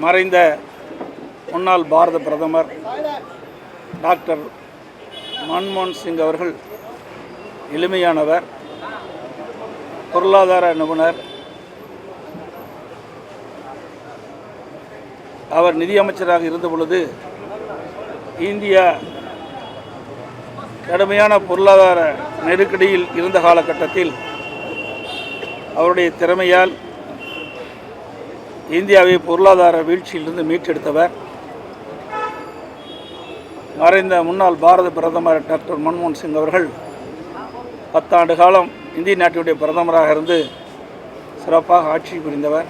மறைந்த முன்னாள் பாரத பிரதமர் டாக்டர் மன்மோகன் சிங் அவர்கள் எளிமையானவர் பொருளாதார நிபுணர். அவர் நிதியமைச்சராக இருந்த பொழுது இந்தியா கடுமையான பொருளாதார நெருக்கடியில் இருந்த காலகட்டத்தில் அவருடைய திறமையால் இந்தியாவை பொருளாதார வீழ்ச்சியிலிருந்து மீட்டெடுத்தவர் மறைந்த முன்னாள் பாரத பிரதமர் டாக்டர் மன்மோகன் சிங் அவர்கள் பத்தாண்டு காலம் இந்திய நாட்டினுடைய பிரதமராக இருந்து சிறப்பாக ஆட்சி புரிந்தவர்.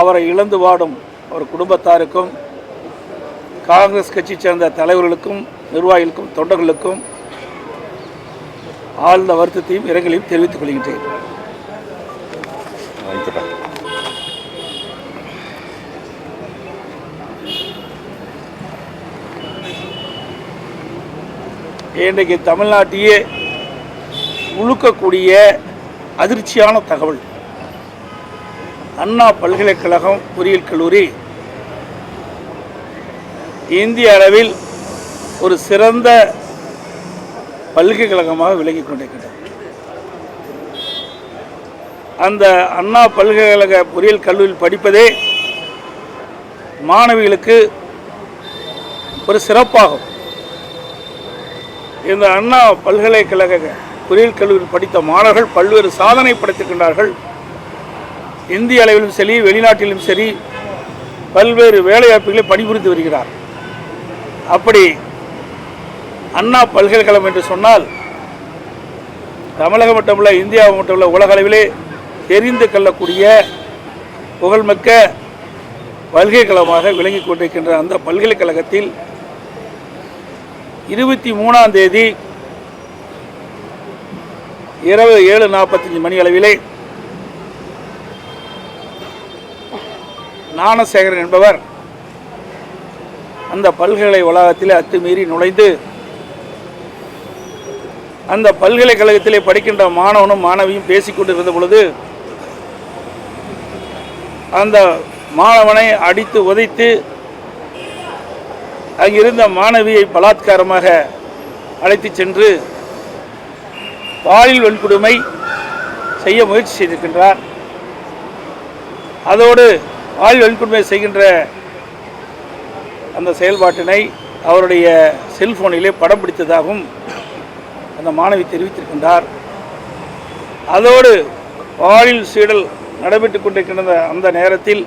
அவரை இழந்து வாடும் அவர் குடும்பத்தாருக்கும் காங்கிரஸ் கட்சி சேர்ந்த தலைவர்களுக்கும் நிர்வாகிகளுக்கும் தொண்டர்களுக்கும் ஆழ்ந்த வருத்தத்தையும் இரங்கலையும் தெரிவித்துக் கொள்கின்றேன். இன்றைக்கு தமிழ்நாட்டையே உழுக்கக்கூடிய அதிர்ச்சியான தகவல். அண்ணா பல்கலைக்கழகம் பொறியியல் கல்லூரி இந்திய அளவில் ஒரு சிறந்த பல்கலைக்கழகமாக விளங்கிக் கொண்டிருக்கிறது. அந்த அண்ணா பல்கலைக்கழக பொறியியல் கல்லூரியில் படிப்பதே மாணவிகளுக்கு ஒரு சிறப்பாகும். இந்த அண்ணா பல்கலைக்கழக பொறியியல் கல்லூரியில் படித்த மாணவர்கள் பல்வேறு சாதனை படைத்திருக்கின்றார்கள். இந்திய அளவிலும் சரி வெளிநாட்டிலும் சரி பல்வேறு வேலைவாய்ப்புகளை பணிபுரிந்து வருகிறார். அப்படி அண்ணா பல்கலைக்கழகம் என்று சொன்னால் தமிழகம் மட்டுமல்ல இந்தியா மட்டுமல்ல உலக அளவிலே தெரிந்து கொள்ளக்கூடிய புகழ்மிக்க பல்கலைக்கழகமாக விளங்கிக் கொண்டிருக்கின்ற அந்த பல்கலைக்கழகத்தில் இருபத்தி மூணாம் தேதி இரவு ஏழு நாற்பத்தஞ்சு மணி அளவிலே ஞானசேகரன் என்பவர் அந்த பல்கலை வளாகத்திலே அத்துமீறி நுழைந்து அந்த பல்கலைக்கழகத்திலே படிக்கின்ற மாணவனும் மாணவியும் பேசிக்கொண்டிருந்த பொழுது அந்த மாணவனை அடித்து உதைத்து அங்கிருந்த மாணவியை பலாத்காரமாக அழைத்துச் சென்று பாலியல் வன்கொடுமை செய்ய முயற்சி செய்திருக்கின்றார். அதோடு பாலியல் வன்கொடுமை செய்கின்ற அந்த செயல்பாட்டினை அவருடைய செல்போனிலே படம் பிடித்ததாகவும் அந்த மாணவி தெரிவித்திருக்கின்றார். அதோடு பாலியல் சீடல் நடைபெற்றுக் கொண்டிருக்கின்ற அந்த நேரத்தில்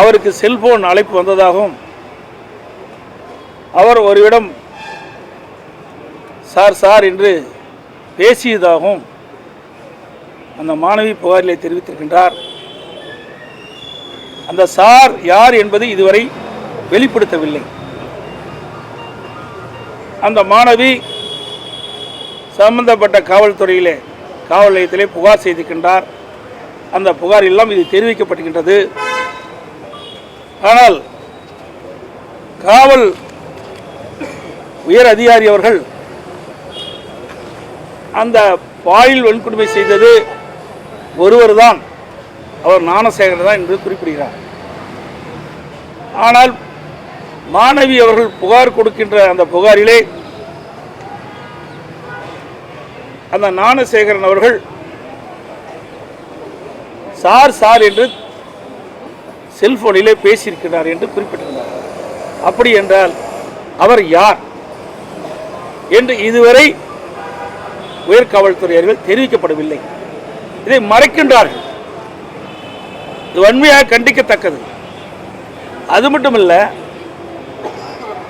அவருக்கு செல்போன் அழைப்பு வந்ததாகவும் அவர் ஒருவிடம் சார் சார் என்று பேசியதாகவும் அந்த மாணவி புகாரிலே தெரிவித்திருக்கின்றார். அந்த சார் யார் என்பது இதுவரை வெளிப்படுத்தவில்லை. அந்த மாணவி சம்பந்தப்பட்ட காவல்துறையிலே காவல் நிலையத்திலே புகார் செய்திருக்கின்றார். அந்த புகார் எல்லாம் இது தெரிவிக்கப்படுகின்றது ஆனால் காவல் உயர் அதிகாரி அவர்கள் அந்த பாலியல் வன்கொடுமை செய்தது ஒருவர் தான் அவர் ஞானசேகர் தான் என்று குறிப்பிடுகிறார். ஆனால் மாணவி அவர்கள் புகார் கொடுக்கின்ற அந்த புகாரிலே அந்த ஞானசேகரன் அவர்கள் சார் சார் என்று செல்போனிலே பேசியிருக்கிறார் என்று குறிப்பிட்டிருந்தார். அப்படி என்றால் அவர் யார்? என்று இதுவரை உயர்காவல்துறையர்கள் தெரிவிக்கப்படவில்லை. இதை மறைக்கின்றார்கள். இது வன்மையாக கண்டிக்கத்தக்கது. அது மட்டுமல்ல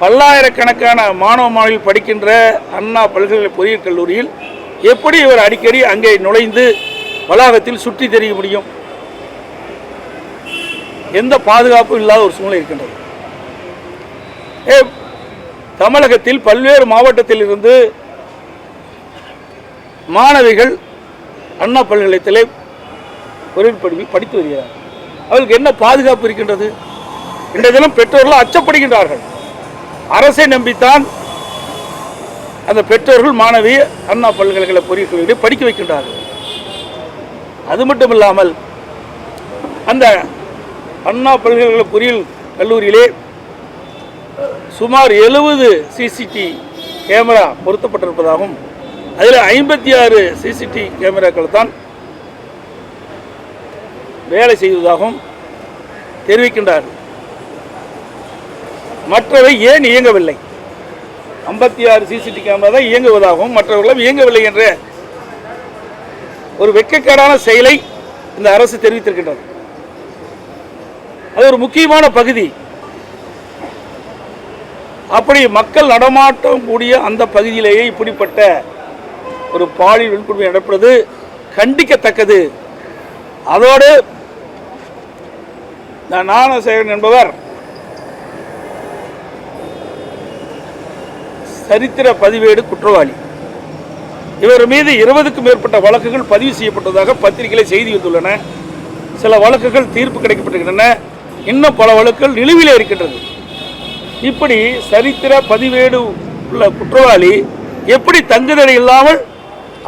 பல்லாயிரக்கணக்கான மாணவ மாணவிகள் படிக்கின்ற அண்ணா பல்கலை பொறியியல் கல்லூரியில் எப்படி இவர் அடிக்கடி அங்கே நுழைந்து வளாகத்தில் சுற்றி தெரிய முடியும்? எந்த பாதுகாப்பும் இல்லாத ஒரு சூழ்நிலை இருக்கின்றது. தமிழகத்தில் பல்வேறு மாவட்டத்தில் இருந்து மாணவிகள் அண்ணா பல்கலைக்கழகத்திலே பொறியியல் படிப்பு படித்து வருகிறார் அவர்களுக்கு என்ன பாதுகாப்பு இருக்கின்றது? இன்றைய தினம் பெற்றோர்கள் அச்சப்படுகின்றார்கள். அரசை நம்பித்தான் அந்த பெற்றோர்கள் மாணவி அண்ணா பல்கலைக்கழக பொறியியல் படிக்க வைக்கின்றார்கள். அது மட்டும் இல்லாமல் அந்த அண்ணா பல்கலைக்கழக பொறியியல் கல்லூரியிலே சுமார் எழுபது சிசிடி கேமரா பொருத்தப்பட்டிருப்பதாகவும் அதில் ஐம்பத்தி ஆறு சிசிடி கேமராக்கள் தான் வேலை செய்வதாகவும் தெரிவிக்கின்றார். மற்றவை ஏன் இயங்கவில்லை? ஐம்பத்தி ஆறு சிசிடி கேமரா தான் இயங்குவதாகவும் மற்றவர்களும் இயங்கவில்லை என்ற ஒரு வெட்கக்கேடான செயலை இந்த அரசு தெரிவித்திருக்கின்றது. அது ஒரு முக்கியமான பகுதி. அப்படி மக்கள் நடமாட்டம் கூடிய அந்த பகுதியிலேயே இப்படிப்பட்ட ஒரு பாலியல் வன்கொடுமை நடப்பது கண்டிக்கத்தக்கது. அதோடு ஞானசேகரன் என்பவர் சரித்திர பதிவேடு குற்றவாளி. இவர் மீது இருபதுக்கும் மேற்பட்ட வழக்குகள் பதிவு செய்யப்பட்டதாக பத்திரிகையில செய்தி வந்துள்ளன. சில வழக்குகள் தீர்ப்பு கிடைக்கப்பட்டிருக்கின்றன. இன்னும் பல வழக்குகள் நிலுவிலே இருக்கின்றது. இப்படி சரித்திர பதிவேடு உள்ள குற்றவாளி எப்படி தங்குதடை இல்லாமல்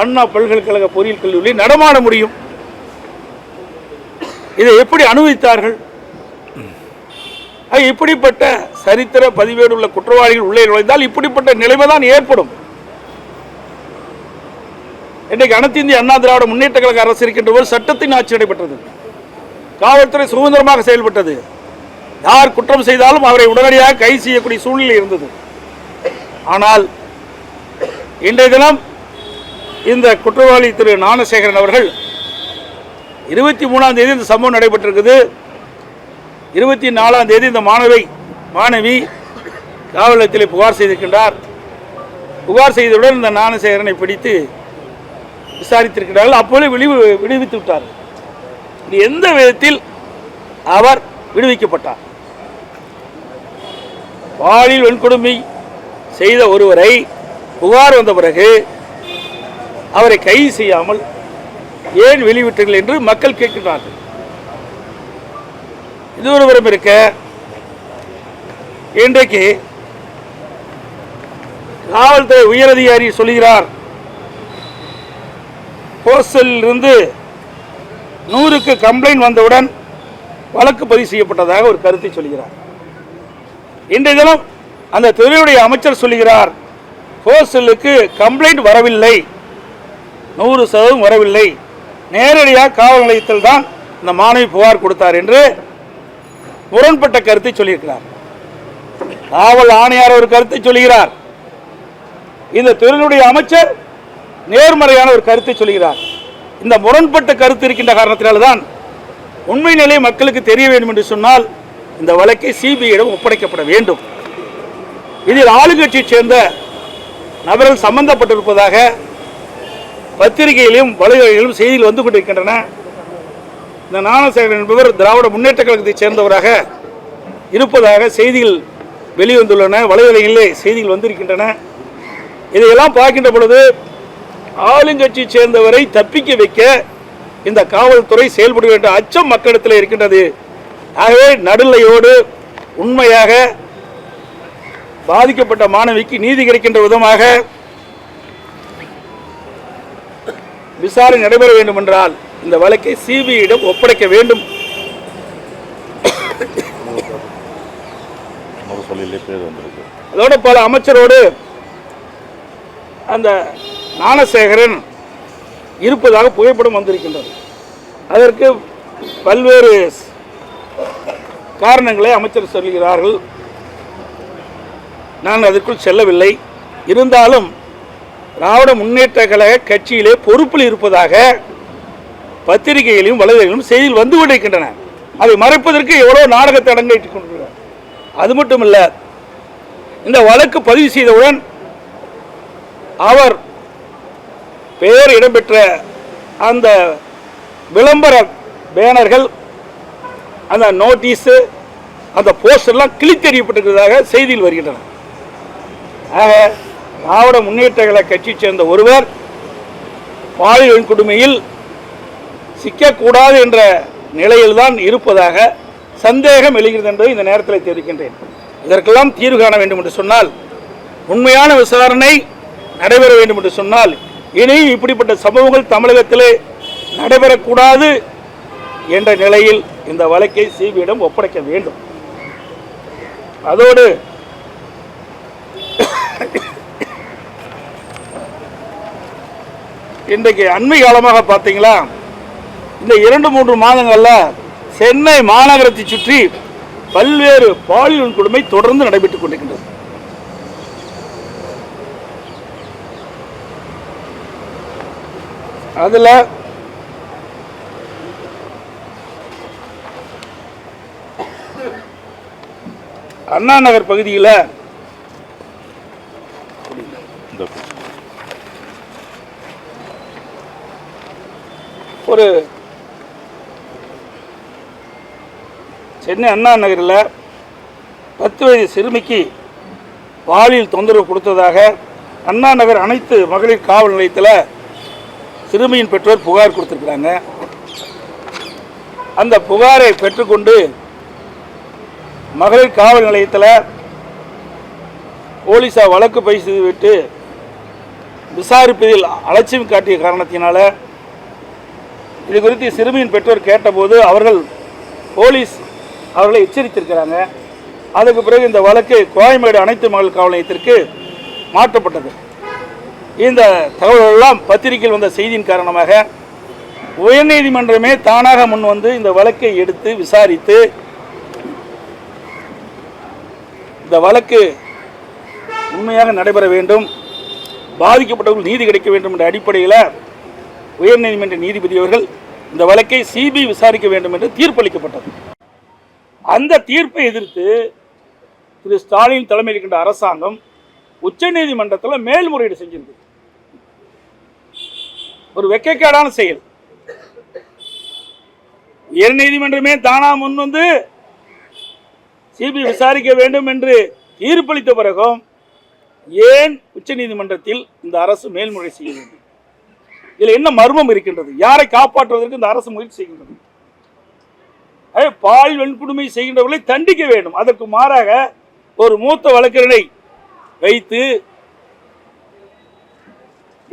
அண்ணா பல்கலைக்கழக பொறியியல் கல்லூரியில் நடமாட முடியும்? இதை எப்படி அனுபவித்தார்கள் இப்படிப்பட்ட சரித்திர பதிவேடு உள்ள குற்றவாளிகள் உள்ளே நுழைந்தால் இப்படிப்பட்ட நிலைமை தான் ஏற்படும். இன்றைக்கு அனைத்து இந்திய அண்ணா திராவிட முன்னேற்ற கழக அரசு இருக்கின்ற ஒரு சட்டத்தின் ஆட்சி நடைபெற்றது. காவல்துறை சுதந்திரமாக செயல்பட்டது. யார் குற்றம் செய்தாலும் அவரை உடனடியாக கை செய்யக்கூடிய சூழ்நிலை இருந்தது. ஆனால் இன்றைய தினம் இந்த குற்றவாளி திரு ஞானசேகரன் அவர்கள் இருபத்தி மூணாம் தேதி இந்த சம்பவம் நடைபெற்றிருக்குது. இருபத்தி நாலாம் தேதி இந்த மாணவி மாணவி காவல் நிலையத்தில் புகார் செய்திருக்கின்றார். புகார் செய்தவுடன் இந்த ஞானசேகரனை பிடித்து விசாரித்திருக்கிறார்கள். அப்போது விடுவி விடுவித்து விட்டார் இது எந்த விதத்தில் அவர் விடுவிக்கப்பட்டார்? பாலியல் வன்கொடுமை செய்த ஒருவரை புகார் வந்த பிறகு அவரை கைது செய்யாமல் ஏன் வெளிவிட்டீர்கள் என்று மக்கள் கேட்கிறார்கள் இது ஒரு விரம் இருக்க இன்றைக்கு காவல்துறை உயரதிகாரி சொல்கிறார் ஹோஸ்டலில் இருந்து நூறுக்கு கம்ப்ளைண்ட் வந்தவுடன் வழக்கு பதிவு செய்யப்பட்டதாக ஒரு கருத்தை சொல்கிறார். இன்றைய தினம் அந்த துறையுடைய அமைச்சர் சொல்லுகிறார் ஹோஸ்டலுக்கு கம்ப்ளைண்ட் வரவில்லை. நூறு சதவீதம் வரவில்லை. நேரடியாக காவல் நிலையத்தில் தான் இந்த மாணவி புகார் கொடுத்தார் என்று முரண்பட்ட கருத்தை சொல்லியிருக்கிறார். காவல் ஆணையார் ஒரு கருத்தை சொல்கிறார் இந்த துறையினுடைய அமைச்சர் நேர்மறையான ஒரு கருத்தை சொல்கிறார் இந்த முரண்பட்ட கருத்து இருக்கின்ற காரணத்தினால்தான் உண்மை நிலை மக்களுக்கு தெரிய வேண்டும் என்று சொன்னால் இந்த வழக்கை சிபிஐயிடம் ஒப்படைக்கப்பட வேண்டும். இதில் ஆளுங்கட்சியைச் சேர்ந்த நபர்கள் சம்பந்தப்பட்டிருப்பதாக பத்திரிகையிலும் வலைகளிலும் செய்திகள் வந்து கொண்டிருக்கின்றன. இந்த ஞானசேகரன் என்பவர் திராவிட முன்னேற்ற கழகத்தைச் சேர்ந்தவராக இருப்பதாக செய்திகள் வெளிவந்துள்ளன. வலைவலைகளிலே செய்திகள் வந்திருக்கின்றன. இதையெல்லாம் பார்க்கின்ற பொழுது ஆளுங்கட்சி சேர்ந்தவரை தப்பிக்க வைக்க இந்த காவல்துறை செயல்பட வேண்டிய அச்சம் மக்களிடத்தில் இருக்கின்றது. ஆகவே நடுநிலையோடு உண்மையாக பாதிக்கப்பட்ட மாணவிக்கு நீதி கிடைக்கின்ற விதமாக விசாரணை நடைபெற வேண்டும் என்றால் இந்த வழக்கை சிபிஐயிடம் ஒப்படைக்க வேண்டும். அதோடு அதோட பல அமைச்சரோடு அந்த ஞானசேகரன் இருப்பதாக புகைப்படம் வந்திருக்கின்றது. அதற்கு பல்வேறு காரணங்களை அமைச்சர் சொல்கிறார்கள். நான் அதற்குள் செல்லவில்லை. இருந்தாலும் திராவிட முன்னேற்ற கழக கட்சியிலே பொறுப்பில் இருப்பதாக பத்திரிகைகளிலும் வலைதளங்களிலும் செய்தியில் வந்து கொண்டிருக்கின்றன. அதை மறைப்பதற்கு எவ்வளோ நாடகத்தை அடங்கிட்டுக் கொண்டிருக்கிறார் அது மட்டும் இல்லை இந்த வழக்கு பதிவு செய்தவுடன் அவர் பெயர் இடம்பெற்ற அந்த விளம்பர பேனர்கள் அந்த நோட்டீஸு அந்த போஸ்டர்லாம் கிழித்தெறியப்பட்டிருக்கிறதாக செய்தியில் வருகின்றன. ஆக திராவிட முன்னேற்ற கழக சேர்ந்த ஒருவர் பாலியல் வன்கொடுமையில் சிக்கக்கூடாது என்ற நிலையில்தான் இருப்பதாக சந்தேகம் எழுகிறது என்பதை இந்த நேரத்தில் தெரிவிக்கின்றேன். இதற்கெல்லாம் தீர்வு காண வேண்டும் என்று சொன்னால் உண்மையான விசாரணை நடைபெற வேண்டும் என்று சொன்னால் இனியும் இப்படிப்பட்ட சம்பவங்கள் தமிழகத்திலே நடைபெறக்கூடாது என்ற நிலையில் இந்த வழக்கை சிபியிடம் ஒப்படைக்க வேண்டும். அதோடு இன்றைக்கு அண்மை காலமாக பார்த்தீங்களா? இந்த இரண்டு மூன்று மாதங்கள்ல சென்னை மாநகரத்தை சுற்றி பல்வேறு பாலியல் கொடுமை தொடர்ந்து நடைபெற்றுக் கொண்டிருக்கின்றது. அதுல அண்ணா நகர் பகுதியில் ஒரு சென்னை அண்ணா நகரில் பத்து வயது சிறுமிக்கு பாலியல் தொந்தரவு கொடுத்ததாக அண்ணா நகர் அனைத்து மகளிர் காவல் நிலையத்தில் சிறுமியின் பெற்றோர் புகார் கொடுத்துருக்குறாங்க. அந்த புகாரை பெற்றுக்கொண்டு மகளிர் காவல் நிலையத்தில் போலீஸார் வழக்கு பதிவு செய்துவிட்டு விசாரிப்பதில் அலட்சியம் காட்டிய காரணத்தினால இது குறித்து சிறுமியின் பெற்றோர் கேட்டபோது அவர்கள் போலீஸ் அவர்களை எச்சரித்திருக்கிறாங்க. அதுக்கு பிறகு இந்த வழக்கு கோயம்பேடு அனைத்து மகளிர் காவல் நிலையத்திற்கு மாற்றப்பட்டது. இந்த தகவல்கள்லாம் பத்திரிகையில் வந்த செய்தியின் காரணமாக உயர்நீதிமன்றமே தானாக முன் வந்து இந்த வழக்கை எடுத்து விசாரித்து இந்த வழக்கு உண்மையாக நடைபெற வேண்டும். பாதிக்கப்பட்டவர்கள் நீதி கிடைக்க வேண்டும் என்ற அடிப்படையில் உயர்நீதிமன்ற நீதிபதி அவர்கள் இந்த வழக்கை சிபிஐ விசாரிக்க வேண்டும் என்று தீர்ப்பளிக்கப்பட்டது. அந்த தீர்ப்பை எதிர்த்து திரு ஸ்டாலின் தலைமையில் இருக்கின்ற அரசாங்கம் உச்சநீதிமன்றத்தில் மேல்முறையீடு செஞ்சிருக்கு. ஒரு வெக்கக்கேடான செயல். உயர்நீதிமன்றமே தானா முன் வந்து சிபிஐ விசாரிக்க வேண்டும் என்று தீர்ப்பளித்த பிறகும் ஏன் உச்சநீதிமன்றத்தில் இந்த அரசு மேல்முறை செய்ய வேண்டும்? இதில் என்ன மர்மம் இருக்கின்றது? யாரை காப்பாற்றுவதற்கு இந்த அரசு முயற்சி செய்கின்றது? அதே பால் வெண்குடுமை செய்கின்றவர்களை தண்டிக்க வேண்டும். அதற்கு மாறாக ஒரு மூத்த வழக்கறிஞரை வைத்து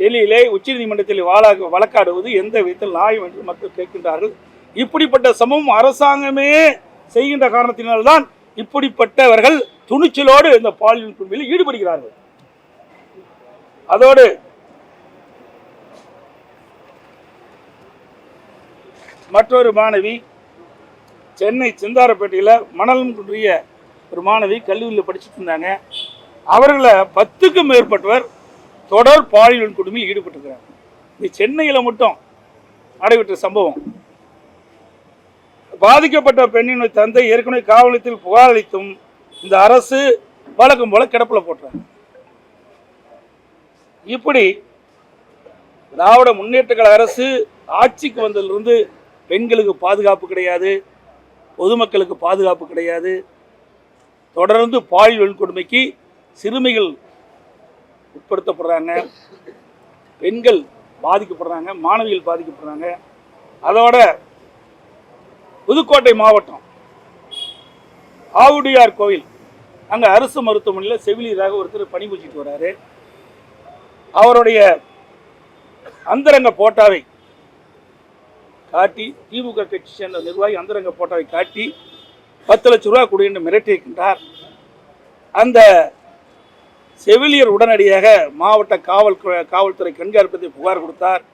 டெல்லியிலே உச்சநீதிமன்றத்தில் வாழாக வழக்காடுவது எந்த விதத்தில் நியாயம் என்று மக்கள் கேட்கின்றார்கள். இப்படிப்பட்ட சமூகம் அரசாங்கமே செய்கின்ற காரணத்தினால்தான் இப்படிப்பட்டவர்கள் துணிச்சலோடு இந்த பாலியல் குழுவில் ஈடுபடுகிறார்கள். அதோடு மற்றொரு மாணவி சென்னை சிந்தாரப்பேட்டையில் மணலம் குன்றிய ஒரு மாணவி கல்லூரியில் படிச்சுட்டு இருந்தாங்க. அவர்களை பத்துக்கும் மேற்பட்டவர் தொடர் பாலியல் கொடுமையில் ஈடுபட்டிருக்கிறாங்க இது சென்னையில் மட்டும் நடைபெற்ற சம்பவம். பாதிக்கப்பட்ட பெண்ணின் தந்தை ஏற்கனவே காவலத்தில் புகாரளித்தும் புகார் அளித்தும் இந்த அரசு வழக்கம் போல கிடப்பில் போட்டுறாங்க. இப்படி திராவிட முன்னேற்ற கழக அரசு ஆட்சிக்கு வந்ததிலிருந்து பெண்களுக்கு பாதுகாப்பு கிடையாது பொதுமக்களுக்கு பாதுகாப்பு கிடையாது. தொடர்ந்து பாலியல் வன்கொடுமைக்கு சிறுமிகள் உட்படுத்தப்படுறாங்க பெண்கள் பாதிக்கப்படுறாங்க மாணவிகள் பாதிக்கப்படுறாங்க. அதோட புதுக்கோட்டை மாவட்டம் ஆவுடையார் கோவில். அங்கே அரசு மருத்துவமனையில் செவிலியராக ஒருத்தர் பணிபுரிச்சிட்டு வராரு. அவருடைய அந்தரங்க போட்டாவை காட்டி திமுக கட்சி சேர்ந்த நிர்வாகி அந்தரங்க போட்டாவை காட்டி பத்து லட்ச ரூபா கொடு என்று மிரட்டியிருக்கின்றார். அந்த செவிலியர் உடனடியாக மாவட்ட காவல் காவல்துறை கண்காணிப்பதை புகார் கொடுத்தார்.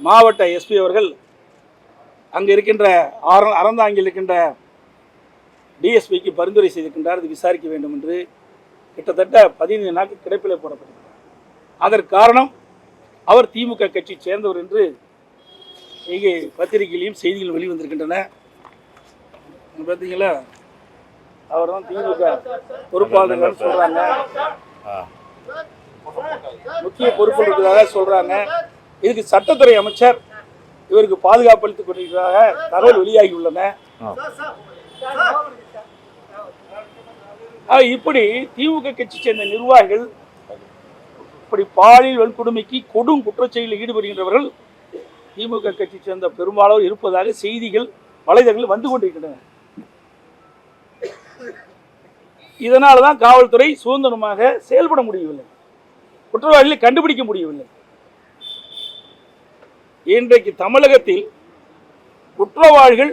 மாவட்ட எஸ்பி அவர்கள் அங்கே இருக்கின்ற ஆர அறந்தாங்கில் இருக்கின்ற டிஎஸ்பிக்கு பரிந்துரை செய்திருக்கின்றார். இது விசாரிக்க வேண்டும் என்று கிட்டத்தட்ட பதினைந்து நாட்கள் கிடைப்பில் போடப்பட்டிருக்கிறார் அதற்கு காரணம் அவர் திமுக கட்சி சேர்ந்தவர் என்று இங்கே பத்திரிகையிலையும் செய்திகள் வெளிவந்திருக்கின்றன. பார்த்தீங்களா அவர் தான் திமுக பொறுப்பாளர்கள் சொல்கிறாங்க முக்கிய பொறுப்பு இருக்கிறதாக சொல்கிறாங்க இதுக்கு சட்டத்துறை அமைச்சர் இவருக்கு பாதுகாப்பு அளித்துக் கொண்டிருக்கிறதாக தகவல் வெளியாகி உள்ளன. இப்படி திமுக கட்சி சேர்ந்த நிர்வாகிகள் இப்படி பாலியல் வன்கொடுமைக்கு கொடும் குற்றச்செயலில் ஈடுபடுகின்றவர்கள் திமுக கட்சி சேர்ந்த பெரும்பாலோர் இருப்பதாக செய்திகள் வலைதளங்களில் வந்து கொண்டிருக்கின்றன. இதனால தான் காவல்துறை சுதந்திரமாக செயல்பட முடியவில்லை. குற்றவாளிகளை கண்டுபிடிக்க முடியவில்லை. இன்றைக்கு தமிழகத்தில் குற்றவாளிகள்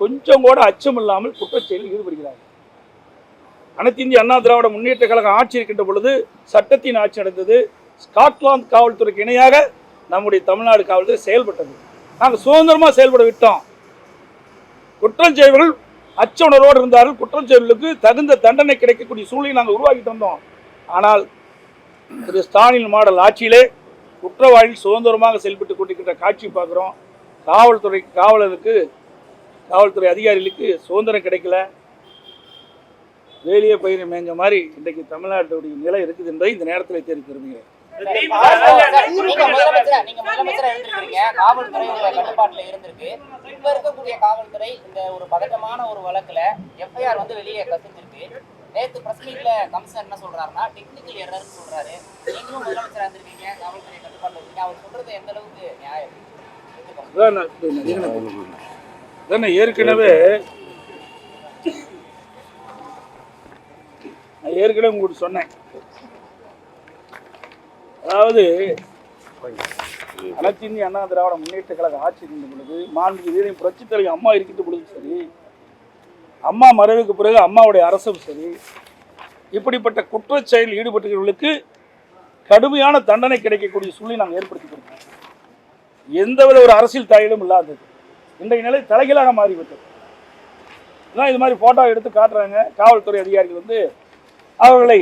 கொஞ்சம் கூட அச்சம் இல்லாமல் குற்றச்செயலில் ஈடுபடுகிறார்கள். அனைத்து இந்திய அண்ணா திராவிட முன்னேற்ற கழகம் ஆட்சி இருக்கின்ற பொழுது சட்டத்தின் ஆட்சி நடந்தது. ஸ்காட்லாந்து காவல்துறைக்கு இணையாக நம்முடைய தமிழ்நாடு காவல்துறை செயல்பட்டது. நாங்கள் சுதந்திரமாக செயல்பட விட்டோம். குற்றம் செய்வர்கள் அச்ச உணர்வோடு இருந்தார்கள். குற்றம் செய்வர்களுக்கு தகுந்த தண்டனை கிடைக்கக்கூடிய சூழ்நிலை நாங்கள் உருவாக்கிட்டு வந்தோம். ஆனால் திரு ஸ்டாலின் மாடல் ஆட்சியிலே குற்றவாளி சுதந்திரமாக செயல்பட்டு கொண்டிருக்கின்ற காட்சி பார்க்குறோம். காவல்துறை காவலருக்கு காவல்துறை அதிகாரிகளுக்கு சுதந்திரம் கிடைக்கல. வேலியே பயிர் மேஞ்ச மாதிரி இன்றைக்கு தமிழ்நாட்டுடைய நிலை இருக்குது என்பதை இந்த நேரத்தில் தெரிவித்து விரும்புகிறேன். நீங்க காவல்துறை கட்டுப்பாட்டுல காவல்துறை இந்த ஒரு பதட்டமான ஒரு வழக்குல எஃப்ஐஆர் வந்து வெளியே கசிஞ்சிருக்கு நேத்து பிரஸ் மீட்ல கமிஷனர் என்ன சொல்றாருன்னா டெக்னிக்கல் எரர்னு சொல்றாரு. நீங்களும் முதலமைச்சரா இருந்திருக்கீங்க காவல்துறை கட்டுப்பாடு இருக்கீங்க. அவர் சொல்றது எந்த அளவுக்கு நியாயம்? ஏற்கனவே நான் ஏற்கனவே உங்களுக்கு சொன்னேன். அதாவது அனைத்து இந்திய அண்ணா திராவிட முன்னேற்ற கழக ஆட்சி இருந்த பொழுது மாண்பு வீரையும் புரட்சித்தலைவர் அம்மா இருக்கின்ற பொழுது சரி அம்மா மறைவுக்கு பிறகு அம்மாவுடைய அரசும் சரி இப்படிப்பட்ட குற்றச் செயலில் ஈடுபட்டவர்களுக்கு கடுமையான தண்டனை கிடைக்கக்கூடிய சூழ்நிலை நாங்கள் ஏற்படுத்தி கொடுத்தோம். எந்தவித ஒரு அரசியல் தலையிலும் இல்லாதது. இன்றைய நிலை தலைகீழாக மாறிவிட்டது. இதான் இது மாதிரி ஃபோட்டோ எடுத்து காட்டுறாங்க. காவல்துறை அதிகாரிகள் வந்து அவர்களை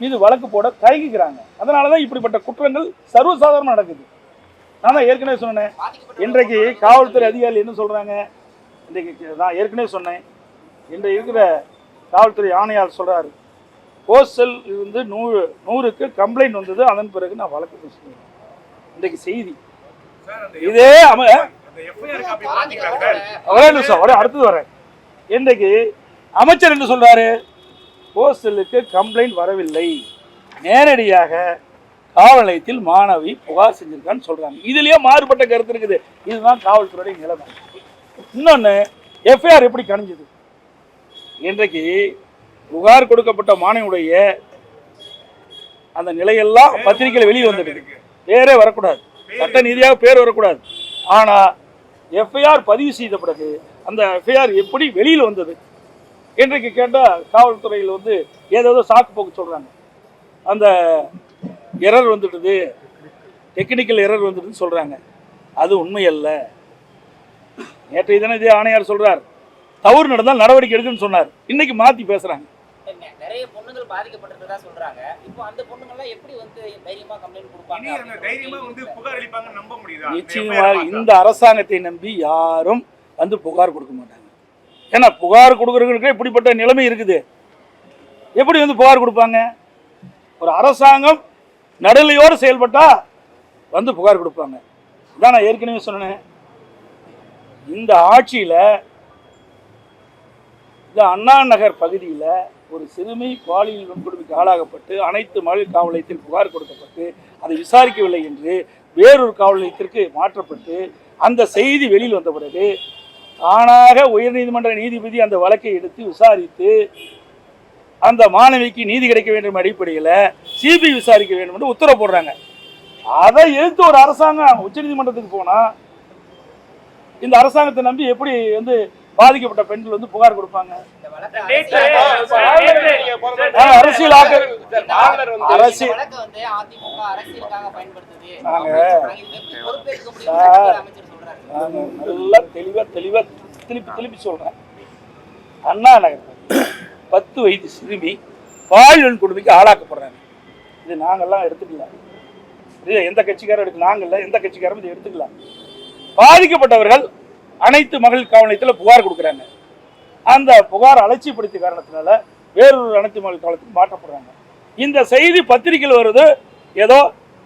மீது வழக்கு போட தயங்கிக்கிறாங்க அதனால தான் இப்படிப்பட்ட குற்றங்கள் சர்வசாதாரணம் நடக்குது. நான் தான் ஏற்கனவே சொன்னேன். இன்றைக்கு காவல்துறை அதிகாரிகள் என்ன சொல்கிறாங்க இன்றைக்கு நான் ஏற்கனவே சொன்னேன். இன்றைக்கு இருக்கிற காவல்துறை ஆணையாளர் சொல்கிறாரு ஹோஸ்டல் இருந்து நூறு நூறுக்கு கம்ப்ளைண்ட் வந்தது அதன் பிறகு நான் வழக்கு பேசுகிறேன் இன்றைக்கு செய்தி. இதே அம ஒரே நிமிஷம் ஒரே அடுத்தது வரேன். இன்றைக்கு அமைச்சர் என்ன சொல்றாரு? ஹோஸ்டலுக்கு கம்ப்ளைண்ட் வரவில்லை. நேரடியாக காவல் நிலையத்தில் மாணவி புகார் செஞ்சிருக்கான்னு சொல்றாங்க. இதுலயே மாறுபட்ட கருத்து இருக்குது. இதுதான் காவல்துறையுடைய நிலைமை. இன்னொன்று எஃப்ஐஆர் எப்படி கணிஞ்சது? இன்றைக்கு புகார் கொடுக்கப்பட்ட மாணவியுடைய அந்த நிலையெல்லாம் பத்திரிகையில் வெளியே வந்துடுது பேரே வரக்கூடாது. சட்ட நீதியாக பேர் வரக்கூடாது. ஆனால் எஃப்ஐஆர் பதிவு செய்த பிறகு அந்த எஃப்ஐஆர் எப்படி வெளியில் வந்தது? இன்றைக்கு கேட்டால் காவல்துறையில் வந்து ஏதாவது சாக்கு போக்கு சொல்கிறாங்க அந்த எரர் வந்துடுது டெக்னிக்கல் எரர் வந்துடுதுன்னு சொல்கிறாங்க அது உண்மை அல்ல நேற்றைய தினம் இதே ஆணையார் சொல்கிறார் தவறு நடந்தால் நடவடிக்கை எடுக்குன்னு சொன்னார். இன்னைக்கு மாற்றி பேசுகிறாங்க நிறைய பொண்ணுங்கள் பாதிக்கப்பட்டிருக்கதா சொல்றாங்க. இப்போ அந்த பொண்ணுங்கள்லாம் எப்படி வந்து தைரியமா கம்ப்ளைண்ட் கொடுப்பாங்க? தைரியமா வந்து. புகார் அளிப்பாங்கன்னு நம்ப முடியுதா? நிச்சயமாக இந்த அரசாங்கத்தை நம்பி யாரும் வந்து புகார் கொடுக்க மாட்டாங்க. ஏன்னா புகார் கொடுக்குறவங்களுக்கு இப்படிப்பட்ட நிலைமை இருக்குது. எப்படி வந்து புகார் கொடுப்பாங்க? ஒரு அரசாங்கம் நடுநிலையோடு செயல்பட்டா வந்து புகார் கொடுப்பாங்க. இதான் நான் ஏற்கனவே சொன்னேன். இந்த ஆட்சியில் இந்த அண்ணா நகர் பகுதியில் ஒரு சிறுமி பாலியல் வன்கொடுமைக்கு ஆளாகப்பட்டு அனைத்து மகளிர் காவல் நிலையத்தில் புகார் கொடுக்கப்பட்டு அதை விசாரிக்கவில்லை என்று வேறொரு காவல் நிலையத்திற்கு மாற்றப்பட்டு அந்த செய்தி வெளியில் வந்த பிறகு தானாக உயர்நீதிமன்ற நீதிபதி அந்த வழக்கை எடுத்து விசாரித்து அந்த மாணவிக்கு நீதி கிடைக்க வேண்டும் அடிப்படையில் சிபிஐ விசாரிக்க வேண்டும் என்று உத்தரவு போடுறாங்க. அதை எதிர்த்து ஒரு அரசாங்கம் உச்சநீதிமன்றத்துக்கு போனால் இந்த அரசாங்கத்தை நம்பி எப்படி வந்து பாதிக்கப்பட்ட பெண்கள் வந்து புகார் கொடுப்பாங்க அரசியல் அரசியல் நல்லா தெளிவாக தெளிவாக திருப்பி திருப்பி சொல்கிறேன் அண்ணா நகர் பத்து வயது சிறுமி பாலியல் கொடுமைக்கு ஆளாக்கப்படுறாங்க இது நாங்கள்லாம் எடுத்துக்கலாம் இது எந்த கட்சிக்காரும் எடுக்க நாங்கள்ல எந்த கட்சிக்காரும் இதை எடுத்துக்கலாம் பாதிக்கப்பட்டவர்கள் அனைத்து மகளிர் காவல் நிலையத்தில் புகார் கொடுக்குறாங்க. அந்த புகார் அலட்சியப்படுத்திய காரணத்தினால வேறொரு அனைத்து மகளிர் காவலத்துக்கு மாற்றப்படுறாங்க. இந்த செய்தி பத்திரிகையில் வருது. ஏதோ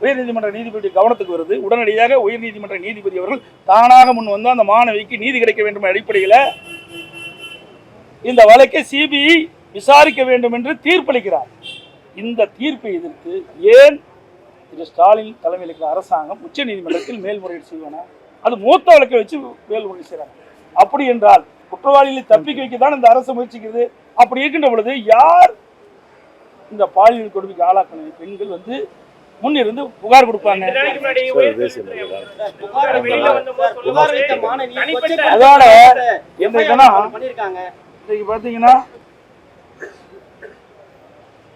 உயர்நீதிமன்ற நீதிபதி கவனத்துக்கு வருது. உடனடியாக உயர்நீதிமன்ற நீதிபதி அவர்கள் தானாக முன் வந்து அந்த மாணவிக்கு நீதி கிடைக்க வேண்டும் அடிப்படையில் இந்த வழக்கை சிபிஐ விசாரிக்க வேண்டும் என்று தீர்ப்பளிக்கிறார். இந்த தீர்ப்பை எதிர்த்து ஏன் திரு ஸ்டாலின் தலைமையில் இருக்கிற அரசாங்கம் உச்ச நீதிமன்றத்தில் மேல்முறையீடு செய்வானா? அது மூத்த வழக்கை வச்சு மேல்முறையீடு செய்கிறாங்க அப்படி என்றால் குற்றவாளிகளை தப்பிக்க வைக்க தான் இந்த அரசு முயற்சிக்கிறது. அப்படி இருக்கின்ற பொழுது யார் இந்த பாலியல் கொடுமைக்கு ஆளாக்கின பெண்கள் வந்து முன்னிருந்து புகார் கொடுப்பாங்க. அதோட இன்னைக்கு பார்த்தீங்கன்னா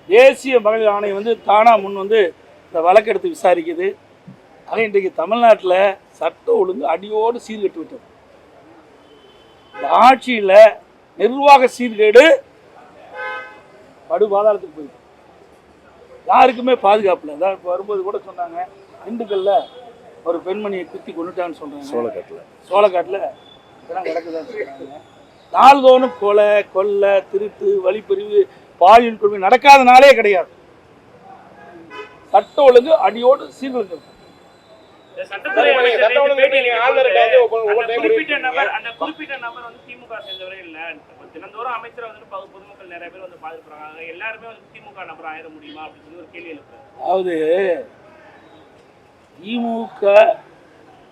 தேசிய மகளிர் ஆணையம் வந்து தானா முன் வந்து இந்த வழக்கெடுத்து விசாரிக்குது. ஆக இன்றைக்கு தமிழ்நாட்டில் சட்ட ஒழுங்கு அடியோடு சீர்கெட்டு விட்டது. இந்த ஆட்சியில் நிர்வாக சீர்கேடு படுபாதாளத்துக்கு போயிட்டு. யாருக்குமே பாதுகாப்பு இல்லை அதான் இப்போ வரும்போது கூட சொன்னாங்க திண்டுக்கல்ல ஒரு பெண்மணியை குத்தி கொண்டுட்டான்னு சொல்றாங்க. சோளக்காட்டில். சோளக்காட்டில் இதெல்லாம் கிடக்குதான்னு சொல்றாங்க. நாள்தோறும் கொலை கொள்ளை திருட்டு வழிப்பறிவு பாலியல் கொடுமை நடக்காத நாளே கிடையாது. சட்ட ஒழுங்கு அடியோடு சீர்குலைஞ்சது இந்த சட்டத்துறை அமைச்சர் நேத்து பேட்டியில கேட்கும்போது, அந்த குறிப்பிட்ட நபர் அந்த குறிப்பிட்ட நபர் வந்து திமுக சேர்ந்தவரே இல்ல. தினந்தோறும் அமைச்சர் வந்து பொது- பொதுமக்கள் நிறைய பேர் வந்து பாதிப்படுறாங்க எல்லாருமே வந்து திமுக நபர் ஆயிட முடியுமா அப்படின்னு சொல்லி ஒரு கேள்வி எழுப்புறாரு. அதாவது திமுக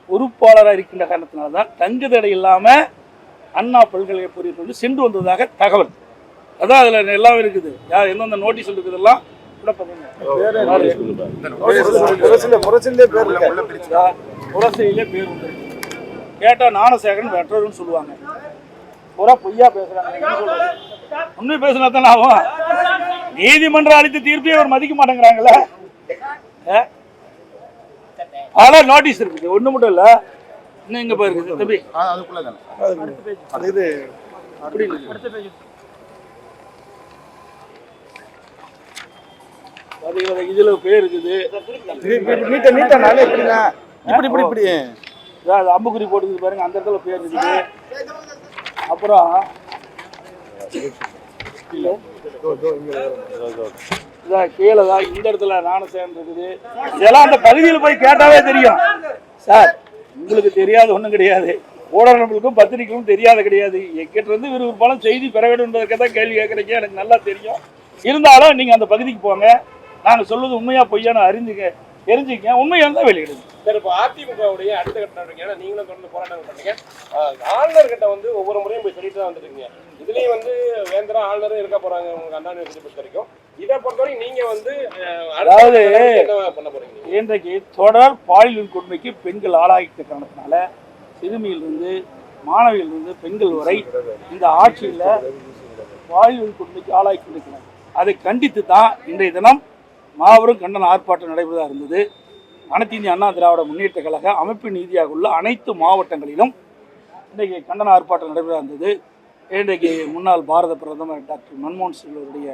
பொறுப்பாளராக இருக்கின்ற காரணத்தினால தான் தங்கு தடை இல்லாமல் அண்ணா பல்கலைக்கழக சென்று வந்ததாக தகவல். அதான் அதில் எல்லாம் இருக்குது. யார் எந்தெந்த நோட்டீஸ் இருக்குதெல்லாம் முரசிலே பேர் முரசையிலே பேர் உண்டு. கேட்டால் ஞானசேகரன் வெற்றர்னு சொல்லுவாங்க. பூரா பொய்யா பேசுறாங்க? உண்மை பேசினா தானே ஆகும். நீதிமன்றம் அளித்த தீர்ப்பையே அவர் மதிக்க மாட்டேங்கிறாங்களே? பல நோட்டீஸ் இருக்குது. ஒண்ணு மட்டும் இல்ல. இன்னும் இங்க பாருங்க தம்பி. அதுக்குள்ள தானே அது இது. அப்படி இல்லை. பாத்தீங்களா, இதுல பேர் இருக்குது. நீட்ட இப்படி இப்படி இப்படி. அது அம்புக்குறி போட்டுக்குது பாருங்க அந்த இடத்துல பேர் இருக்குது. அப்புறம் இதான் கீழே தான் இந்த இடத்துல நாணசேகரன் இருக்குது. இதெல்லாம் அந்த பகுதியில் போய் கேட்டாவே தெரியும். சார் உங்களுக்கு தெரியாத ஒன்றும் கிடையாது. ஊடகங்களுக்கும் பத்திரிகைகளும் தெரியாத கிடையாது. எங்கிட்ட இருந்து விறுவிறுப்பான செய்தி பெற வேண்டும் என்பதற்காக தான் கேள்வி கேட்குறீங்க. எனக்கு நல்லா தெரியும். இருந்தாலும் நீங்கள் அந்த பகுதிக்கு போங்க. நாங்கள் சொல்வது உண்மையா பொய்யான்னு அறிஞ்சுக்க தெரிஞ்சுக்க உண்மையாக இருந்தால் வெளியிடுங்க சார் இப்போ அதிமுகவுடைய அடுத்த கட்ட நடவடிக்கை ஏன்னா நீங்களும் தொடர்ந்து போராட்டம் பண்றீங்க. ஆஹ் ஆளுநர் கிட்ட வந்து ஒவ்வொரு முறையும் போய் சொல்லிட்டு தான் வந்துருக்கீங்க இதுலயும் வந்து வேந்தரா ஆளுநரும் இருக்க போறாங்க உங்களுக்கு அண்ணா யூனிவர்சிட்டி பொறுத்த வரைக்கும் இதை பொறுத்தவரைக்கும் நீங்க வந்து அதாவது- என்ன பண்ண போறீங்க? நீங்க? இன்றைக்கு தொடர் பாலியல் கொடுமைக்கு பெண்கள் ஆளாகிட்ட காரணத்தினால சிறுமியிலிருந்து மாணவியிலிருந்து பெண்கள் வரை இந்த ஆட்சியில் பாலியல் கொடுமைக்கு ஆளாகி கொண்டிருக்கிறார் அதை கண்டித்து தான் இன்றைய தினம் மாபெரும் கண்டன ஆர்ப்பாட்டம் நடைபெறதாக இருந்தது. அனைத்து இந்திய அண்ணா திராவிட முன்னேற்ற கழக அமைப்பு நீதியாக உள்ள அனைத்து மாவட்டங்களிலும் இன்றைக்கு கண்டன ஆர்ப்பாட்டம் நடைபெறதாக இருந்தது. இன்றைக்கு முன்னாள் பாரத பிரதமர் டாக்டர் மன்மோகன் சிங் அவருடைய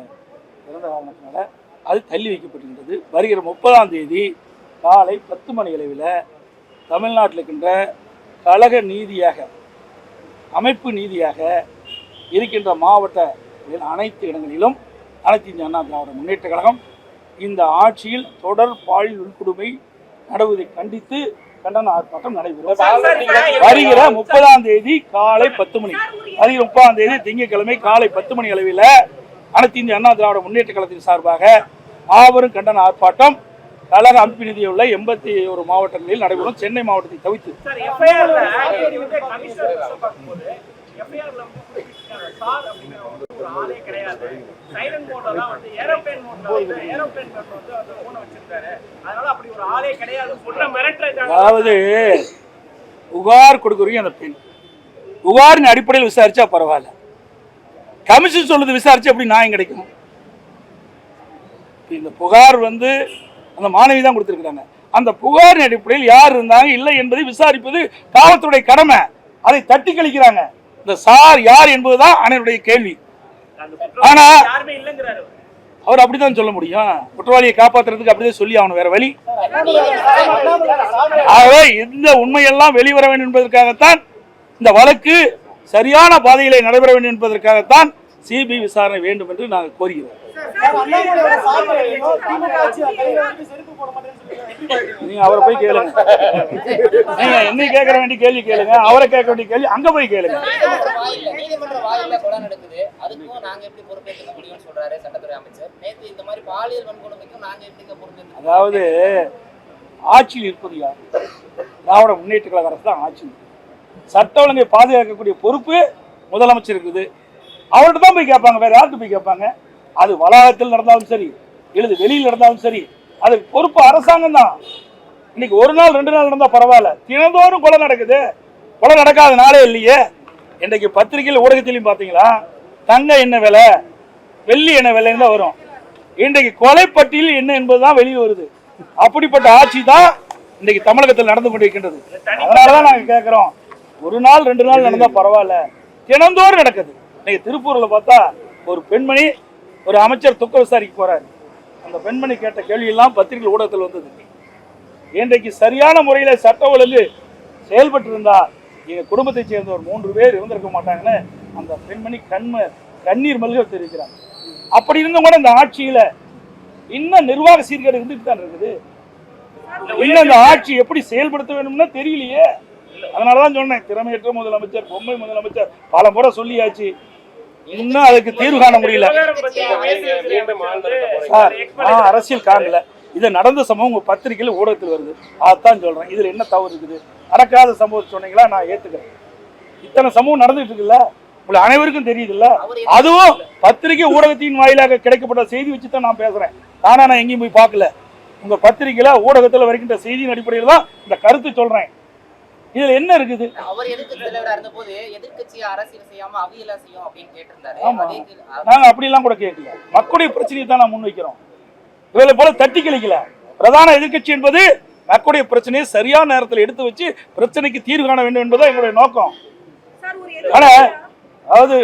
பிறந்த காரணத்தினால அது தள்ளி வைக்கப்பட்டிருந்தது. வருகிற முப்பதாம் தேதி காலை பத்து மணி அளவில் தமிழ்நாட்டில் இருக்கின்ற கழக நீதியாக அமைப்பு நீதியாக இருக்கின்ற மாவட்ட அனைத்து இடங்களிலும் அனைத்து இந்திய அண்ணா திராவிட முன்னேற்ற கழகம் இந்த ஆட்சியில் தொடர் பாலியல் வன்கொடுமை நடவதை கண்டித்து கண்டன ஆர்ப்பாட்டம் நடைபெறும். வருகிற முப்பதாம் தேதி காலை பத்து மணி. வருகிற முப்பதாம் தேதி திங்கட்கிழமை காலை பத்து மணி அளவில் அனைத்து இந்திய அண்ணா திராவிட முன்னேற்ற கழகத்தின் சார்பாக மாபெரும் கண்டன ஆர்ப்பாட்டம் கழக அமைப்பு நிதியுள்ள எண்பத்தி ஒரு மாவட்டங்களில் நடைபெறும். சென்னை மாவட்டத்தை தவிர்த்து சார் அப்படிங்கிற வந்து ஒரு ஆளே கிடையாது. சைலண்ட் மோட்ல தான் வந்து ஏரோப்ளேன் மோட்ல வந்து ஏரோப்ளேன் மோட்ல வந்து அந்த போனை வச்சிருக்காரு. அதனால அப்படி ஒரு ஆளே கிடையாது சொல்ற மிரட்டுறாங்க அதாவது புகார் கொடுக்குறீங்க அந்த பெண். புகாரின் அடிப்படையில் விசாரிச்சா பரவாயில்ல. கமிஷன் சொல்லுது விசாரிச்சு எப்படி நியாயம் கிடைக்கும்? இந்த புகார் வந்து அந்த மாணவி தான் கொடுத்துருக்குறாங்க. அந்த புகாரின் அடிப்படையில் யார் இருந்தாங்க இல்லை என்பதை விசாரிப்பது காவல்துறை கடமை. அதை தட்டி கழிக்கிறாங்க. இந்த சார் யார் என்பதுதான் அனைவருடைய கேள்வி. ஆனா அவர். அப்படிதான் சொல்ல முடியும். குற்றவாளியை காப்பாத்துறதுக்கு அப்படிதான் சொல்லி ஆகணும் வேற வழி. ஆகவே இந்த உண்மையெல்லாம் வெளிவர வேண்டும் என்பதற்காகத்தான் இந்த வழக்கு சரியான பாதையிலே நடைபெற வேண்டும் என்பதற்காகத்தான் சிபிஐ விசாரணை வேண்டும் என்று நாங்கள் கோருகிறோம். நீங்க அவரை போய் கேளுங்க நீங்க என்னை கேட்கற வேண்டிய கேள்வி கேளுங்க. அவரை கேட்க வேண்டிய கேள்வி அங்க போய் கேளுங்க. அதாவது ஆட்சியில் இருப்பது யார்? திராவிட முன்னேற்ற கழக அரசு தான் ஆட்சி. சட்ட ஒழுங்கை பாதுகாக்கக்கூடிய பொறுப்பு முதலமைச்சர் இருக்குது. அவர்கிட்ட தான் போய் கேட்பாங்க. வேற யார்கிட்ட போய் கேட்பாங்க? அது வளாகத்தில் நடந்தாலும் சரி எழுது வெளியில் நடந்தாலும் சரி அது பொறுப்பு அரசாங்கம் தான். இன்னைக்கு ஒரு நாள் ரெண்டு நாள் நடந்தால் பரவாயில்ல. தினந்தோறும் கொலை நடக்குது. கொலை நடக்காத நாளே இல்லையே. இன்றைக்கு பத்திரிகையில் ஊடகத்திலையும் பார்த்தீங்களா? தங்க என்ன விலை வெள்ளி என்ன விலைன்னு தான் வரும். இன்றைக்கு கொலை பட்டியல் என்ன என்பதுதான் வெளியே வருது. அப்படிப்பட்ட ஆட்சி தான் இன்றைக்கு தமிழகத்தில் நடந்து கொண்டிருக்கின்றது. அதனால தான் நாங்கள் கேட்குறோம் ஒரு நாள் ரெண்டு நாள் நடந்தா பரவாயில்ல. தினந்தோறும் நடக்குது. இன்னைக்கு திருப்பூர்ல பார்த்தா ஒரு பெண்மணி ஒரு அமைச்சர் துக்க விசாரிக்க போறாரு. அந்த பெண்மணி கேட்ட கேள்வி எல்லாம் பத்திரிகை ஊடகத்தில் வந்தது. இன்றைக்கு சரியான முறையில சட்ட ஒழுங்கு செயல்பட்டு இருந்தா எங்க குடும்பத்தை சேர்ந்த ஒரு மூன்று பேர் இருந்திருக்க மாட்டாங்கன்னு அந்த பெண்மணி கண்ம கண்ணீர் மல்க தெரிவிக்கிறாங்க அப்படி இருந்தும் கூட இந்த ஆட்சியில இன்னும் நிர்வாக சீர்கேடு இருந்துட்டு தான் இருக்குது. இன்னும் இந்த ஆட்சி எப்படி செயல்படுத்த வேணும்னா தெரியலையே. அதனாலதான் சொன்னேன் திறமையற்ற முதலமைச்சர் பொம்மை முதலமைச்சர் பல முறை சொல்லியாச்சு. இன்னும் அதுக்கு தீர்வு காண முடியல. சார் நான் அரசியல் காணல. இது நடந்த சம்பவம் உங்க பத்திரிகையில ஊடகத்தில் வருது. அதான் சொல்றேன். இதுல என்ன தவறு இருக்குது? நடக்காத சம்பவம் சொன்னீங்களா? நான் ஏத்துக்கிறேன் இத்தனை சம்பவம் நடந்துட்டு இருக்குல்ல? உங்களுக்கு அனைவருக்கும் தெரியுதுல்ல? அதுவும் பத்திரிகை ஊடகத்தின் வாயிலாக கிடைக்கப்பட்ட செய்தி வச்சு தான் நான் பேசுறேன். தானா நான் எங்கேயும் போய் பார்க்கல. உங்க பத்திரிகையில ஊடகத்தில் வருகின்ற செய்தியின் அடிப்படையில் தான் இந்த கருத்து சொல்றேன். இதுல என்ன இருக்குது? அவர் எதிர்க்கட்சி தலைவரா இருந்த போது எதிர்க்கட்சி அரசியல் செய்யாம அவியலா செய்யும் அப்படின்னு கேட்டிருந்தாரு. நாங்க அப்படிலாம் கூட கேட்கல. மக்களுடைய பிரச்சனையை தான் நான் முன்வைக்கிறோம். இவளை போல தட்டி கழிக்கல. பிரதான எதிர்க்கட்சி என்பது மக்களுடைய பிரச்சனையை சரியான நேரத்தில் எடுத்து வச்சு பிரச்சனைக்கு தீர்வு காண வேண்டும் என்பதுதான் எங்களுடைய நோக்கம். ஆனா அதாவது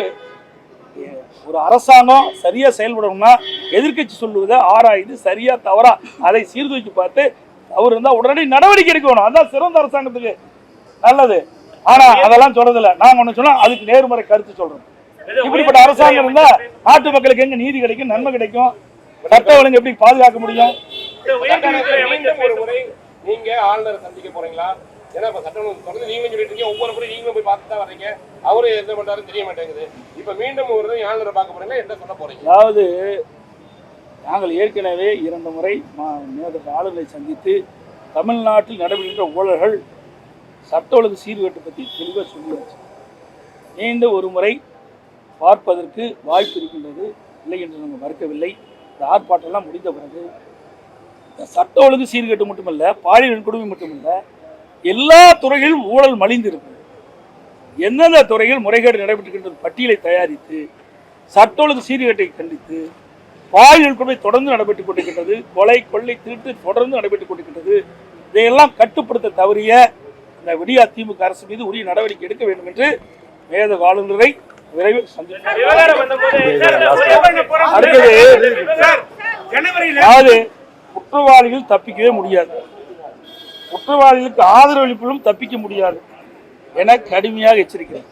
ஒரு அரசாங்கம் சரியா செயல்படணும்னா எதிர்க்கட்சி சொல்லுவதை ஆராய்ந்து சரியா தவறா அதை சீர்தூக்கி பார்த்து அவர் இருந்தா உடனடி நடவடிக்கை எடுக்கணும் அதான் சிறந்த அரசாங்கத்துக்கு நல்லது. ஆனா அதெல்லாம் சொல்றது இல்ல நாங்க ஒண்ணு சொன்னா அதுக்கு நேர்மறை கருத்து சொல்றோம். இப்படிப்பட்ட அரசாங்கம் இருந்தா நாட்டு மக்களுக்கு எங்க நீதி கிடைக்கும் நன்மை கிடைக்கும்? சட்ட ஒழுங்கு எப்படி பாதுகாக்க முடியும்? நீங்க ஆளுநரை சந்திக்க போறீங்களா? ஏன்னா இப்ப சட்டம் தொடர்ந்து நீங்களும் சொல்லிட்டு இருக்கீங்க. ஒவ்வொரு முறை நீங்களும் போய் பார்த்து தான் வர்றீங்க. அவரு என்ன பண்றாருன்னு தெரிய மாட்டேங்குது. இப்ப மீண்டும் ஒரு ஆளுநரை பார்க்க போறீங்களா? என்ன சொல்ல போறீங்க? அதாவது நாங்கள் ஏற்கனவே இரண்டு முறை ஆளுநரை சந்தித்து தமிழ்நாட்டில் நடைபெறுகின்ற ஊழல்கள் சட்ட ஒழுங்கு சீர்கேட்டு பற்றி தெளிவாக சொல்லியாச்சு. நீண்ட ஒரு முறை பார்ப்பதற்கு வாய்ப்பு இருக்கின்றது இல்லை என்று நாங்கள் மறுக்கவில்லை. இந்த ஆர்ப்பாட்டம்லாம் முடிந்த பிறகு இந்த சட்ட ஒழுங்கு சீர்கேட்டு மட்டுமல்ல பாலியல் வன்கொடுமை மட்டுமல்ல எல்லா துறைகளிலும் ஊழல் மலிந்து எந்தெந்த துறையில் முறைகேடு நடைபெற்றுகின்ற பட்டியலை தயாரித்து சட்ட ஒழுங்கு சீர்கேட்டை கண்டித்து பாலியல் கொடுமை தொடர்ந்து நடைபெற்றுக் கொண்டிருக்கின்றது கொலை கொள்ளை திருட்டு தொடர்ந்து நடைபெற்றுக் கொண்டிருக்கின்றது இதையெல்லாம் கட்டுப்படுத்த தவறிய இந்த விடியா திமுக அரசு மீது உரிய நடவடிக்கை எடுக்க வேண்டும் என்று மேத ஆளுநரை விரைவில் அடுத்தது குற்றவாளிகள் தப்பிக்கவே முடியாது. குற்றவாளிகளுக்கு ஆதரவளிப்பிலும் தப்பிக்க முடியாது. என கடுமையாக எச்சரிக்கிறேன்.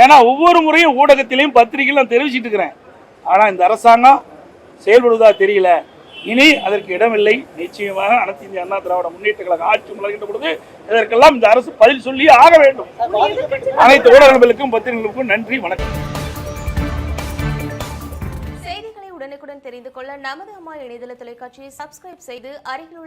ஏன்னா ஒவ்வொரு முறையும் ஊடகத்திலையும் பத்திரிகையில் நான் தெரிவிச்சிட்டு இருக்கிறேன். ஆனால் இந்த அரசாங்கம் செயல்படுவதா தெரியல. இனி அதற்கு இடமில்லை. நிச்சயமாக அனைத்து இந்திய அண்ணா திராவிட முன்னேற்ற கழக ஆட்சி மலர்கின்ற பொழுது இதற்கெல்லாம் இந்த அரசு பதில் சொல்லி ஆக வேண்டும். அனைத்து ஊடகங்களுக்கும் பத்திரிகைகளுக்கும் நன்றி வணக்கம். செய்திகளை உடனுக்குடன் தெரிந்து கொள்ள நமது அம்மா இணையதள தொலைக்காட்சியை சப்ஸ்கிரைப் செய்து அருகில் உள்ள